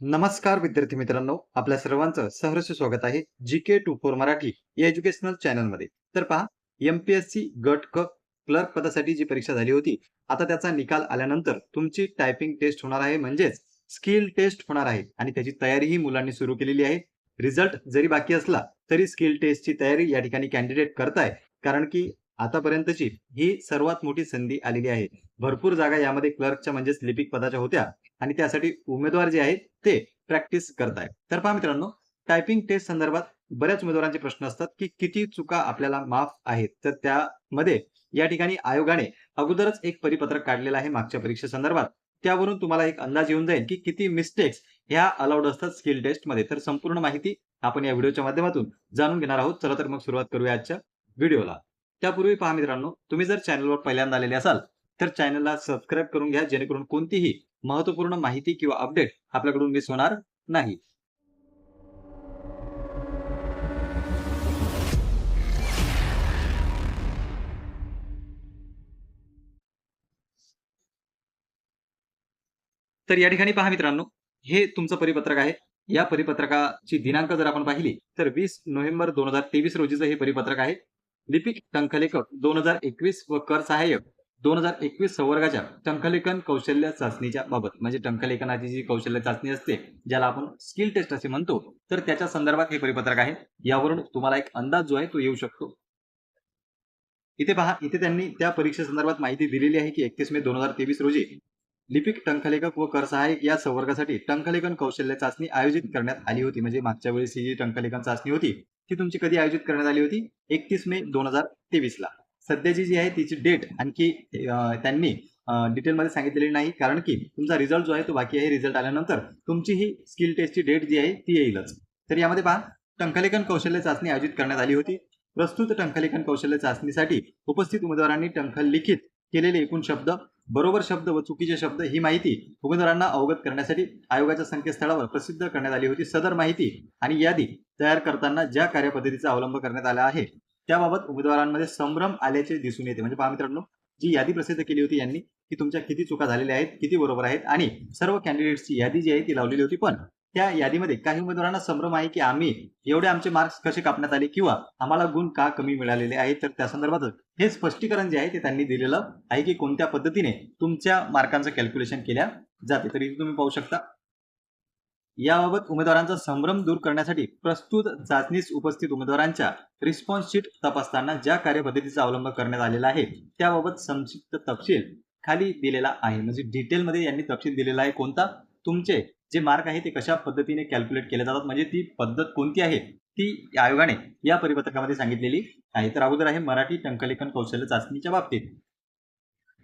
नमस्कार विद्यार्थी मित्रांनो आपल्या सर्वांचं सहर्ष स्वागत आहे G K two four Marathi या एज्युकेशनल चॅनलमध्ये तर पहा एमपीएससी गट क क्लर्क पदासाठी जी परीक्षा झाली होती आता त्याचा निकाल आल्यानंतर तुमची टायपिंग टेस्ट होणार आहे म्हणजेच स्किल टेस्ट होणार आहे आणि त्याची तयारीही मुलांनी सुरू केलेली आहे. रिझल्ट जरी बाकी असला तरी स्किल टेस्टची तयारी या ठिकाणी कॅन्डिडेट करताय कारण की आतापर्यंतची ही सर्वात मोठी संधी आलेली आहे. भरपूर जागा यामध्ये क्लर्कच्या म्हणजेच लिपिक पदाच्या होत्या. आणि त्यासाठी उमेदवार जे आहेत ते प्रॅक्टिस करताय तर पहा मित्रांनो टायपिंग टेस्ट संदर्भात बऱ्याच उमेदवारांचे प्रश्न असतात की किती चुका आपल्याला माफ आहेत. तर त्यामध्ये या ठिकाणी आयोगाने अगोदरच एक परिपत्रक काढलेलं आहे मागच्या परीक्षेसंदर्भात त्यावरून तुम्हाला एक अंदाज येऊन जाईल की किती मिस्टेक्स ह्या अलाउड असतात स्किल टेस्टमध्ये. तर संपूर्ण माहिती आपण या व्हिडिओच्या माध्यमातून जाणून घेणार आहोत. चला तर मग सुरुवात करूया आजच्या व्हिडिओला. त्यापूर्वी पहा मित्रांनो तुम्ही जर चॅनलवर पहिल्यांदा आलेले असाल तर चॅनलला सबस्क्राईब करून घ्या जेणेकरून कोणतीही महत्त्वपूर्ण माहिती किंवा अपडेट आपल्याकडून मिस होणार नाही. तर या ठिकाणी पहा मित्रांनो हे तुमचं परिपत्रक आहे. या परिपत्रकाची दिनांक जर आपण पाहिली तर वीस नोव्हेंबर दोन हजार तेवीस रोजीचं हे परिपत्रक आहे. लिपिक टंकलेखक दोन हजार एकवीस व कर सहाय्यक दोन हजार एकवीस संवर्गाच्या टंकलेखन कौशल्य चाचणीच्या बाबत. म्हणजे टंकलेखनाची जी कौशल्य चाचणी असते ज्याला आपण स्किल टेस्ट असे म्हणतो तर त्याच्या संदर्भात हे परिपत्रक आहे. यावरून तुम्हाला एक अंदाज जो आहे तो येऊ शकतो. इथे पहा इथे त्यांनी त्या परीक्षेसंदर्भात माहिती दिलेली आहे की एकतीस मे दोन हजार तेवीस रोजी लिपिक टंकलेखक व कर सहाय्यक या संवर्गासाठी टंकलेखन कौशल्य चाचणी आयोजित करण्यात आली होती. म्हणजे मागच्या वेळेस ही जी टंकलेखन चाचणी होती ती तुमची कधी आयोजित करण्यात आली होती? एकतीस मे दोन हजार तेवीस ला सध्याची जी आहे तिची डेट आणखी त्यांनी डिटेलमध्ये सांगितलेली नाही. कारण की तुमचा रिझल्ट जो आहे तो बाकी आहे. रिझल्ट आल्यानंतर तुमची ही स्किल टेस्टची डेट जी आहे ती येईलच. तर यामध्ये पहा टंकलेखन कौशल्य चाचणी आयोजित करण्यात आली होती. प्रस्तुत टंकलेखन कौशल्य चाचणीसाठी उपस्थित उमेदवारांनी टंकल लिखित केलेले एकूण शब्द बरोबर शब्द व चुकीचे शब्द ही माहिती उमेदवारांना अवगत करण्यासाठी आयोगाच्या संकेतस्थळावर प्रसिद्ध करण्यात आली होती. सदर माहिती आणि यादी तयार करताना ज्या कार्यपद्धतीचा अवलंब करण्यात आला आहे त्याबाबत उमेदवारांमध्ये संभ्रम आल्याचे दिसून येते. म्हणजे पहा मित्रांनो जी यादी प्रसिद्ध केली होती यांनी की तुमच्या किती चुका झालेल्या आहेत किती बरोबर आहेत आणि सर्व कॅन्डिडेट्सची यादी जी आहे ती लावलेली होती. पण त्या यादीमध्ये काही उमेदवारांना संभ्रम आहे की आम्ही एवढे आमचे मार्क्स कसे कापण्यात आले किंवा आम्हाला गुण का कमी मिळालेले आहेत? तर त्या संदर्भात हे स्पष्टीकरण जे आहे ते त्यांनी दिलेलं आहे की कोणत्या पद्धतीने तुमच्या मार्कांचं कॅल्क्युलेशन केल्या जाते. तर इथे तुम्ही पाहू शकता. याबाबत उमेदवारांचा संभ्रम दूर करण्यासाठी प्रस्तुत चाचणीस उपस्थित उमेदवारांच्या रिस्पॉन्स शीट तपासताना ज्या कार्यपद्धतीचा अवलंब करण्यात आलेला आहे त्याबाबत संक्षिप्त तपशील खाली दिलेला आहे. म्हणजे डिटेलमध्ये यांनी तपशील दिलेला आहे कोणता? तुमचे जे मार्क आहे ते कशा पद्धतीने कॅल्क्युलेट केले जातात? म्हणजे ती पद्धत कोणती आहे? ती आयोगाने या परिपत्रकामध्ये सांगितलेली आहे. तर अगोदर आहे मराठी टंकलेखन कौशल्य चाचणीच्या बाबतीत.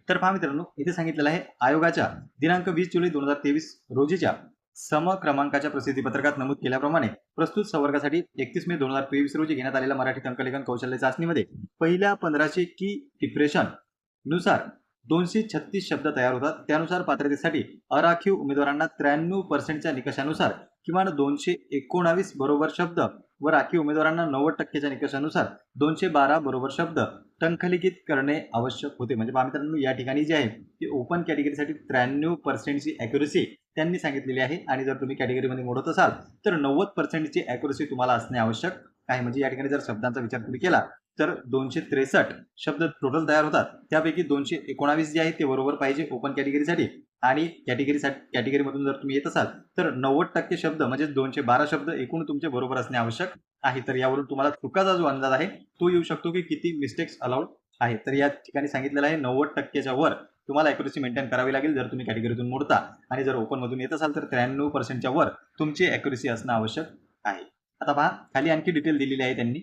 तर पहा मित्रांनो इथे सांगितलेलं आहे आयोगाच्या दिनांक वीस जुलै दोन हजार तेवीस रोजीच्या सम क्रमांकाच्या प्रसिद्धी पत्रकात नमूद केल्याप्रमाणे प्रस्तुत संवर्गासाठी एकतीस मे दोन हजार तेवीस रोजी घेण्यात आलेल्या मराठी टंकलेखन कौशल्य चाचणीमध्ये पहिल्या पंधराशे की डिप्रेशननुसार दोनशे छत्तीस शब्द तयार होतात. त्यानुसार पात्रतेसाठी अराखीव उमेदवारांना त्र्याण्णव पर्सेंटच्या निकषानुसार किमान दोनशे एकोणावीस बरोबर शब्द व राखीव उमेदवारांना नव्वद टक्केच्या निकषानुसार दोनशे बारा बरोबर शब्द टंखलिखित करणे आवश्यक होते. म्हणजे पहा मित्रांनो या ठिकाणी जे आहे ती ओपन कॅटेगरीसाठी त्र्याण्णव पर्सेंटची ॲक्युरेसी त्यांनी सांगितलेली आहे. आणि जर तुम्ही कॅटेगरीमध्ये मोडत असाल तर नव्वद पर्सेंटची अॅक्युरेसी तुम्हाला असणे आवश्यक आहे. म्हणजे या ठिकाणी जर शब्दांचा विचार तुम्ही केला तर दोनशे त्रेसष्ट शब्द टोटल तयार होतात. त्यापैकी दोनशे एकोणावीस जे आहे ते बरोबर पाहिजे ओपन कॅटेगरीसाठी आणि कॅटेगरीसाठी कॅटेगरीमधून जर तुम्ही येत असाल तर नव्वद टक्के शब्द म्हणजे दोनशे बारा शब्द एकूण तुमचे बरोबर असणे आवश्यक आहे. तर यावरून तुम्हाला चुकाचा जो अंदाज आहे तो येऊ शकतो की किती मिस्टेक्स अलाउड आहे. तर या ठिकाणी सांगितलेलं आहे नव्वद टक्क्याच्या वर तुम्हाला अॅक्युरेसी मेंटेन करावी लागेल जर तुम्ही कॅटेगरीतून मोडता. आणि जर ओपनमधून येत असाल तर त्र्याण्णव पर्सेंटच्या वर तुमची अॅक्युरेसी असणं आवश्यक आहे. आता पहा खाली आणखी डिटेल दिलेली आहे त्यांनी.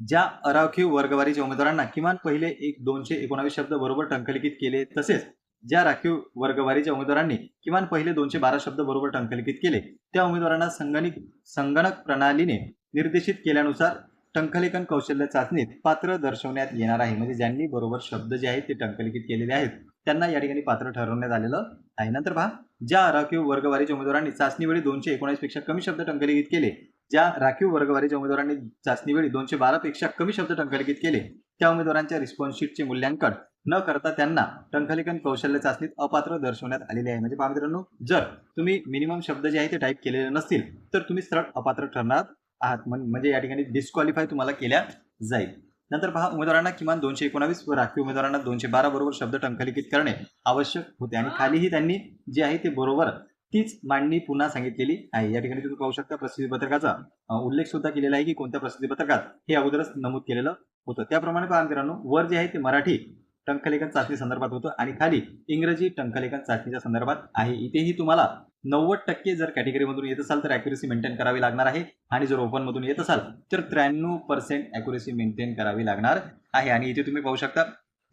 ज्या अराखीव वर्गवारीच्या उमेदवारांना किमान पहिले एक दोनशे एकोणावीस शब्द बरोबर टंकलिखित केले तसेच ज्या राखीव वर्गवारीच्या उमेदवारांनी किमान पहिले दोनशे बारा शब्द बरोबर टंकलिखित केले त्या उमेदवारांना संगणिक संगणक प्रणालीने निर्देशित केल्यानुसार टंकलेखन कौशल्य चाचणीत पात्र दर्शवण्यात येणार आहे. म्हणजे ज्यांनी बरोबर शब्द जे आहेत ते टंकलिखित केलेले आहेत त्यांना या ठिकाणी पात्र ठरवण्यात आलेलं आहे. नंतर पहा ज्या अराखीव वर्गवारीच्या उमेदवारांनी चाचणीवेळी दोनशे एकोणीसपेक्षा कमी शब्द टंकलिखित केले ज्या राखीव वर्गवारीच्या उमेदवारांनी चाचणीवेळी दोनशे बारा पेक्षा कमी शब्द टंकलिखित केले त्या उमेदवारांच्या रिस्पॉन्स शीटचे मूल्यांकन न करता त्यांना टंकलेखन कौशल्य चाचणीत अपात्र दर्शवण्यात आलेले आहे. म्हणजे मित्रांनो जर तुम्ही मिनिमम शब्द जे आहे ते टाईप केलेले नसतील तर तुम्ही सरळ अपात्र ठरणार आहात. म्हण- म्हणजे या ठिकाणी डिस्क्वालिफाय तुम्हाला केल्या जाईल. नंतर पहा उमेदवारांना किमान दोनशे एकोणावीस व राखीव उमेदवारांना दोनशे बारा बरोबर शब्द टंकलिखित करणे आवश्यक होते. आणि खालीही त्यांनी जे आहे ते बरोबर तीच मांडणी पुन्हा सांगितलेली आहे. या ठिकाणी तुम्ही पाहू शकता प्रसिद्धी पत्रकाचा उल्लेख सुद्धा केलेला आहे की कोणत्या प्रसिद्धी पत्रकात हे अगोदरच नमूद केलेलं होतं. त्याप्रमाणे पहा मित्रांनो वर जे आहे ते मराठी टंकलेखन चाचणी संदर्भात होतं आणि खाली इंग्रजी टंकलेखन चाचणीच्या संदर्भात आहे. इथेही तुम्हाला नव्वद टक्के जर कॅटेगरीमधून येत असाल तर अॅक्युरेसी मेंटेन करावी लागणार आहे आणि जर ओपनमधून येत असाल तर त्र्याण्णव पर्सेंट अॅक्युरेसी मेंटेन करावी लागणार आहे. आणि इथे तुम्ही पाहू शकता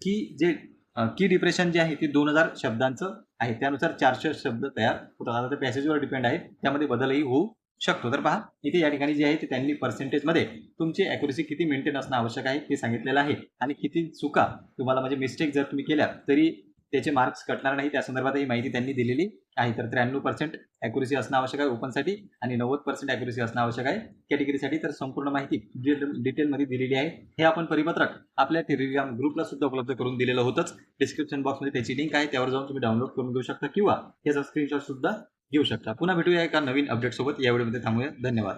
की जे की डिप्रेशन जे आहे ते दोन हजार शब्दांचं आहे. त्यानुसार चारशे शब्द तयार होतात. आता ते पॅसेजवर डिपेंड आहे त्यामध्ये बदलही होऊ शकतो. तर पहा इथे या ठिकाणी जे आहे ते त्यांनी पर्सेंटेजमध्ये तुमची अॅक्युरेसी किती मेंटेन असणं आवश्यक आहे ते सांगितलेलं आहे. आणि किती चुका तुम्हाला म्हणजे मिस्टेक जर तुम्ही केल्या तरी त्याचे मार्क्स कटणार नाही. त्या संदर्भात ही माहिती त्यांनी दिलेली आहे. तर त्र्याण्णव पर्सेंट अॅक्युरेसी असणं आवश्यक आहे ओपनसाठी आणि नव्वद पर्सेंट अॅक्युरेसी असणं आवश्यक आहे. कॅटेगरीसाठी तर संपूर्ण माहिती डिटेल- डिटेलमध्ये दिलेली आहे हे आपण परिपत्रक आपल्या टेलिग्राम ग्रुपला सुद्धा उपलब्ध करून दिलेलं होतंच. डिस्क्रिप्शन बॉक्समध्ये त्याची लिंक आहे. त्यावर जाऊन तुम्ही डाउनलोड करून घेऊ शकता किंवा याचा स्क्रीनशॉट सुद्धा घेऊ शकता. पुन्हा भेटूया एका नवीन अपडेट सोबत. या व्हिडिओमध्ये थांबूया. धन्यवाद.